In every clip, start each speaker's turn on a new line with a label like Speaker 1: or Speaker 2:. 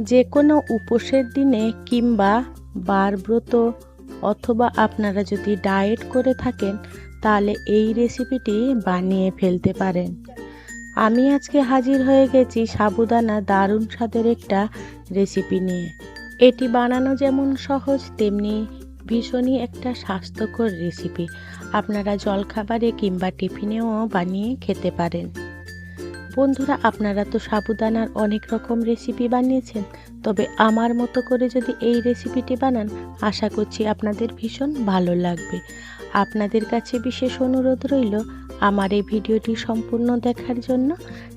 Speaker 1: যে কোনো উপোসের দিনে কিংবা বারব্রত অথবা আপনারা যদি ডায়েট করে থাকেন, তাহলে এই রেসিপিটি বানিয়ে ফেলতে পারেন। আমি আজকে হাজির হয়ে গেছি সাবুদানা দারুণ স্বাদের একটা রেসিপি নিয়ে। এটি বানানো যেমন সহজ, তেমনি ভীষণই একটা স্বাস্থ্যকর রেসিপি। আপনারা জলখাবারে কিংবা টিফিনেও বানিয়ে খেতে পারেন। বন্ধুরা, আপনারা তো সাবুদানার অনেক রকম রেসিপি বানিয়েছেন, তবে আমার মতো করে যদি এই রেসিপিটি বানান, আশা করছি আপনাদের ভীষণ ভালো লাগবে। আপনাদের কাছে বিশেষ অনুরোধ রইল আমার এই ভিডিওটি সম্পূর্ণ দেখার জন্য,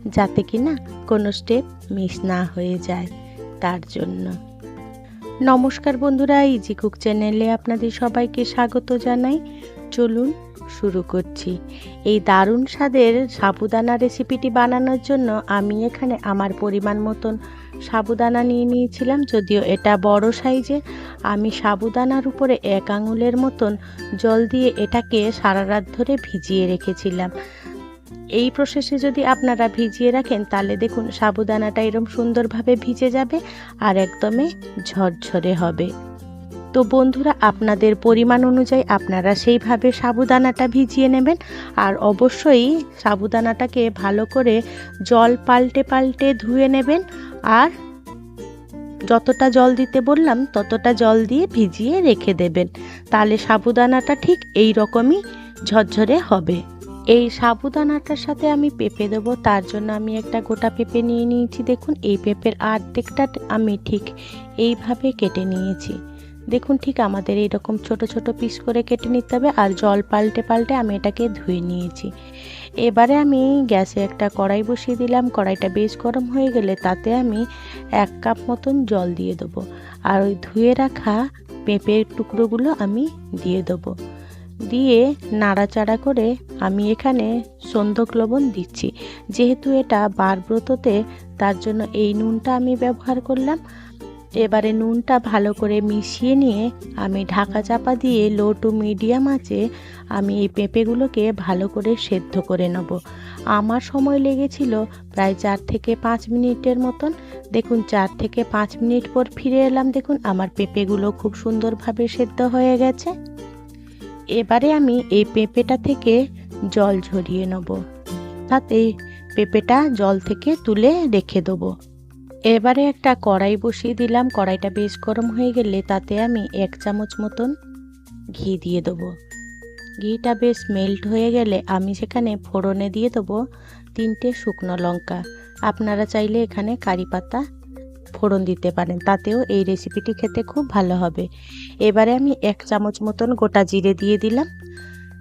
Speaker 1: যাতে কি না কোনো স্টেপ মিস না হয়ে যায়, তার জন্য। নমস্কার বন্ধুরা ইজি কুক চ্যানেলে আপনাদের সবাইকে স্বাগত জানাই। চলুন শুরু করছি। এই দারুণ স্বাদের সাবুদানা রেসিপিটি বানানোর জন্য আমি এখানে আমার পরিমাণ মতন সাবুদানা নিয়ে নিয়েছিলাম, যদিও এটা বড় সাইজে। আমি সাবুদানার উপরে এক আঙুলের মতন জল দিয়ে এটাকে সারা রাত ধরে ভিজিয়ে রেখেছিলাম। এই প্রসেসে যদি আপনারা ভিজিয়ে রাখেন, তাহলে দেখুন সাবুদানাটা এরম সুন্দরভাবে ভিজে যাবে আর একদমই ঝরঝরে হবে। তো বন্ধুরা, আপনাদের পরিমাণ অনুযায়ী আপনারা সেইভাবে সাবুদানাটা ভিজিয়ে নেবেন আর অবশ্যই সাবুদানাটাকে ভালো করে জল পাল্টে পাল্টে ধুয়ে নেবেন আর যতটা জল দিতে বললাম, ততটা জল দিয়ে ভিজিয়ে রেখে দেবেন। তাহলে সাবুদানাটা ঠিক এই রকমই ঝরঝরে হবে। এই সাবুদানাটার সাথে আমি পেঁপে দেবো, তার জন্য আমি একটা গোটা পেঁপে নিয়ে নিয়েছি। দেখুন, এই পেঁপের আর্ধেকটা আমি ঠিক এইভাবে কেটে নিয়েছি। দেখুন, ঠিক আমাদের এইরকম ছোট ছোট পিস করে কেটে নিতে হবে আর জল পাল্টে পাল্টে আমি এটাকে ধুয়ে নিয়েছি। এবারে আমি গ্যাসে একটা কড়াই বসিয়ে দিলাম। কড়াইটা বেশ গরম হয়ে গেলে তাতে আমি এক কাপ মতন জল দিয়ে দেবো। আর ওই ধুয়ে রাখা পেঁপের টুকরোগুলো আমি দিয়ে দেবো। দিয়ে নাড়াচাড়া করে আমি এখানে সন্ধক লবণ দিচ্ছি। যেহেতু এটা বারব্রততে, তার জন্য এই নুনটা আমি ব্যবহার করলাম। এবারে নুনটা ভালো করে মিশিয়ে নিয়ে আমি ঢাকা চাপা দিয়ে লো টু মিডিয়াম আছে আমি এই পেঁপেগুলোকে ভালো করে সেদ্ধ করে নেব। আমার সময় লেগেছিল প্রায় চার থেকে পাঁচ মিনিটের মতন। দেখুন, চার থেকে পাঁচ মিনিট পর ফিরে এলাম। দেখুন, আমার পেঁপেগুলো খুব সুন্দরভাবে সেদ্ধ হয়ে গেছে। এবারে আমি এই পেঁপেটা থেকে জল ঝরিয়ে নেব। তাতে পেঁপেটা জল থেকে তুলে রেখে দেবো। এবারে একটা কড়াই বসিয়ে দিলাম। কড়াইটা বেশ গরম হয়ে গেলে তাতে আমি এক চামচ মতন ঘি দিয়ে দেবো। ঘিটা বেশ মেল্ট হয়ে গেলে আমি সেখানে ফোড়নে দিয়ে দেবো তিনটে শুকনো লঙ্কা। আপনারা চাইলে এখানে কারি পাতা ফোড়ন দিতে পারেন, তাতেও এই রেসিপিটি খেতে খুব ভালো হবে। এবারে আমি এক চামচ মতন গোটা জিরে দিয়ে দিলাম।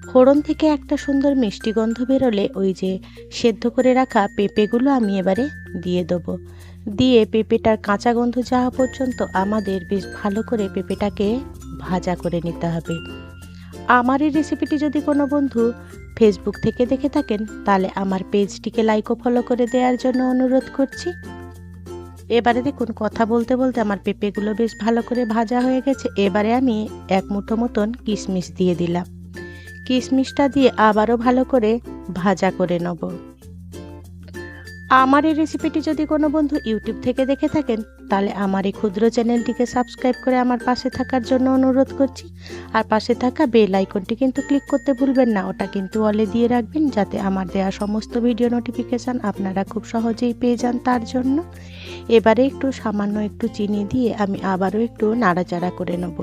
Speaker 1: ফোড়ন থেকে একটা সুন্দর মিষ্টি গন্ধ বেরোলে ওই যে সেদ্ধ করে রাখা পেঁপেগুলো আমি এবারে দিয়ে দেবো। দিয়ে পেঁপেটার কাঁচা গন্ধ যাওয়া পর্যন্ত আমাদের বেশ ভালো করে পেঁপেটাকে ভাজা করে নিতে হবে। আমার এই রেসিপিটি যদি কোনো বন্ধু ফেসবুক থেকে দেখে থাকেন, তাহলে আমার পেজটিকে লাইক ও ফলো করে দেওয়ার জন্য অনুরোধ করছি। এবারে দেখুন, কথা বলতে বলতে আমার পেঁপেগুলো বেশ ভালো করে ভাজা হয়ে গেছে। এবারে আমি এক মুঠো মতন কিশমিশ দিয়ে দিলাম। কিশমিশটা দিয়ে আবারও ভালো করে ভাজা করে নেব। আমার এই রেসিপিটি যদি কোনো বন্ধু ইউটিউব থেকে দেখে থাকেন, তাহলে আমার এই ক্ষুদ্র চ্যানেলটিকে সাবস্ক্রাইব করে আমার পাশে থাকার জন্য অনুরোধ করছি। আর পাশে থাকা বেল আইকনটি কিন্তু ক্লিক করতে ভুলবেন না, ওটা কিন্তু অলে দিয়ে রাখবেন যাতে আমার দেওয়া সমস্ত ভিডিও নোটিফিকেশান আপনারা খুব সহজেই পেয়ে যান তার জন্য। এবারে একটু সামান্য একটু চিনি দিয়ে আমি আবারও একটু নাড়াচাড়া করে নেব।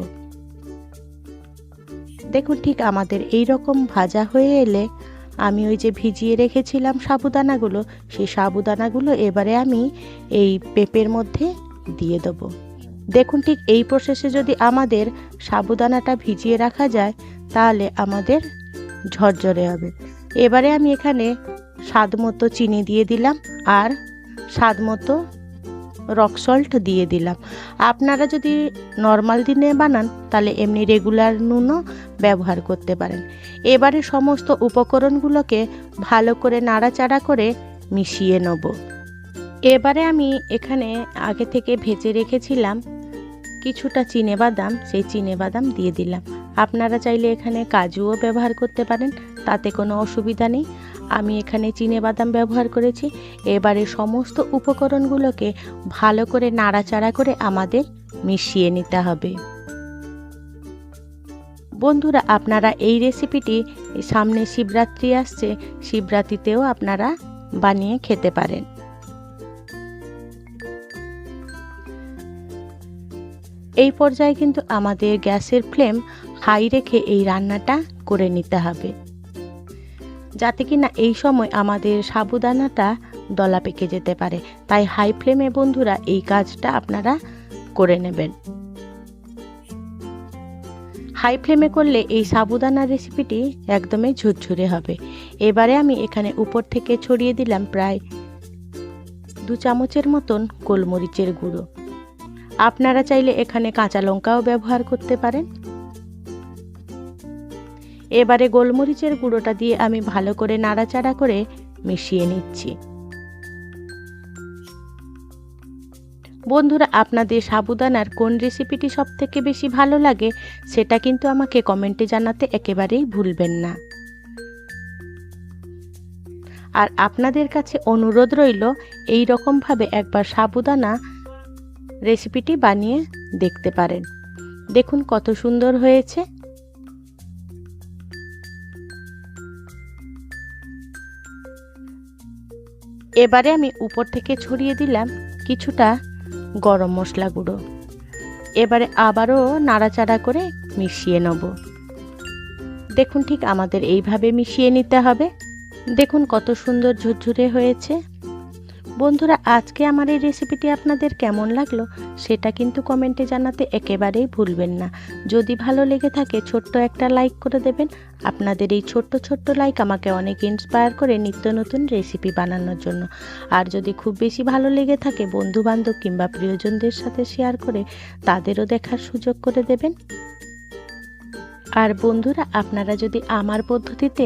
Speaker 1: দেখুন, ঠিক আমাদের এই রকম ভাজা হয়ে এলে আমি ওই যে ভিজিয়ে রেখেছিলাম সাবুদানাগুলো, সেই সাবুদানাগুলো এবারে আমি এই পেঁপের মধ্যে দিয়ে দেবো। দেখুন ঠিক এই প্রসেসে যদি আমাদের সাবুদানাটা ভিজিয়ে রাখা যায়, তাহলে আমাদের ঝরঝরে হবে। এবারে আমি এখানে স্বাদ মতো চিনি দিয়ে দিলাম, আর স্বাদ মতো রক সল্ট দিয়ে দিলাম। আপনারা যদি নর্মাল দিনে বানান, তাহলে এমনি রেগুলার নুনও ব্যবহার করতে পারেন। এবারে সমস্ত উপকরণগুলোকে ভালো করে নাড়াচাড়া করে মিশিয়ে নেব। এবারে আমি এখানে আগে থেকে ভেজে রেখেছিলাম কিছুটা চিনে বাদাম সেই চিনে বাদাম দিয়ে দিলাম। আপনারা চাইলে এখানে কাজুও ব্যবহার করতে পারেন, তাতে কোনো অসুবিধা নেই। আমি এখানে চিনে বাদাম ব্যবহার করেছি। এবারে সমস্ত উপকরণগুলোকে ভালো করে নাড়াচাড়া করে আমাদের মিশিয়ে নিতে হবে। বন্ধুরা, আপনারা এই রেসিপিটি সামনে শিবরাত্রি আসছে, শিবরাত্রিতেও আপনারা বানিয়ে খেতে পারেন। এই পর্যায়ে কিন্তু আমাদের গ্যাসের ফ্লেম হাই রেখে এই রান্নাটা করে নিতে হবে। যাতে কি না এই সময় আমাদের সাবুদানাটা দলা পেকে যেতে পারে। তাই হাই ফ্লেমে বন্ধুরা এই কাজটা আপনারা করে নেবেন। হাই ফ্লেমে করলে এই সাবুদানা রেসিপিটি একদমই ঝুরঝুরে হবে। এবারে আমি এখানে উপর থেকে ছড়িয়ে দিলাম প্রায় দু চামচের মতন গোলমরিচের গুঁড়ো। আপনারা চাইলে এখানে কাঁচা লঙ্কাও ব্যবহার করতে পারেন। এবারে গোলমরিচের গুঁড়োটা দিয়ে আমি ভালো করে নাড়াচাড়া করে মিশিয়ে নিচ্ছি। বন্ধুরা, আপনাদের সাবুদানার কোন রেসিপিটি সব থেকে বেশি ভালো লাগে সেটা কিন্তু আমাকে কমেন্টে জানাতে একেবারেই ভুলবেন না। আর আপনাদের কাছে অনুরোধ রইল, এই রকমভাবে একবার সাবুদানা রেসিপিটি বানিয়ে দেখতে পারেন। দেখুন কত সুন্দর হয়েছে। এবারে আমি উপর থেকে ছড়িয়ে দিলাম কিছুটা গরম মশলা গুঁড়ো। এবারে আবারও নাড়াচাড়া করে মিশিয়ে নেব। দেখুন ঠিক আমাদের এইভাবে মিশিয়ে নিতে হবে। দেখুন কত সুন্দর ঝুরঝুরে হয়েছে। বন্ধুরা, আজকে আমার এই রেসিপিটি আপনাদের কেমন লাগল সেটা কিন্তু কমেন্টে জানাতে একেবারেই ভুলবেন না। যদি ভালো লেগে থাকে, ছোট্ট একটা লাইক করে দেবেন। আপনাদের এই ছোট্ট ছোট্ট লাইক আমাকে অনেক ইন্সপায়ার করে নিত্য নতুন রেসিপি বানানোর জন্য। আর যদি খুব বেশি ভালো লেগে থাকে বন্ধু বান্ধব কিংবা প্রিয়জনদের সাথে শেয়ার করে তাদেরও দেখার সুযোগ করে দেবেন। আর বন্ধুরা, আপনারা যদি আমার পদ্ধতিতে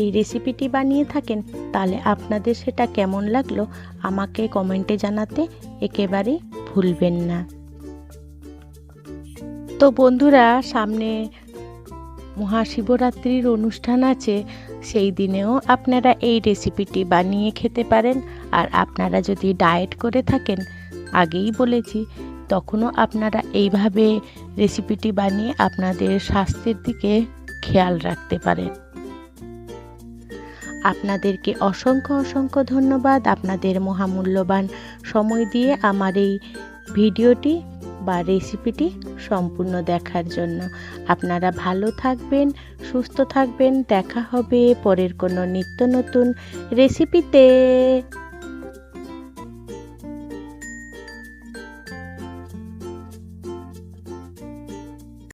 Speaker 1: এই রেসিপিটি বানিয়ে থাকেন, তাহলে আপনাদের সেটা কেমন লাগল আমাকে কমেন্টে জানাতে একেবারেই ভুলবেন না। তো বন্ধুরা, সামনে মহাশিবরাত্রির অনুষ্ঠান আছে, সেই দিনেও আপনারা এই রেসিপিটি বানিয়ে খেতে পারেন। আর আপনারা যদি ডায়েট করে থাকেন, আগেই বলেছি তখনও আপনারা এইভাবে রেসিপিটি বানিয়ে আপনাদের স্বাস্থ্যের দিকে খেয়াল রাখতে পারেন। আপনাদেরকে অসংখ্য অসংখ্য ধন্যবাদ। আপনাদের মহামূল্যবান সময় দিয়ে আমার এই ভিডিওটি বা রেসিপিটি সম্পূর্ণ দেখার জন্য। আপনারা ভালো থাকবেন, সুস্থ থাকবেন। দেখা হবে পরের কোনো নিত্য নতুন রেসিপিতে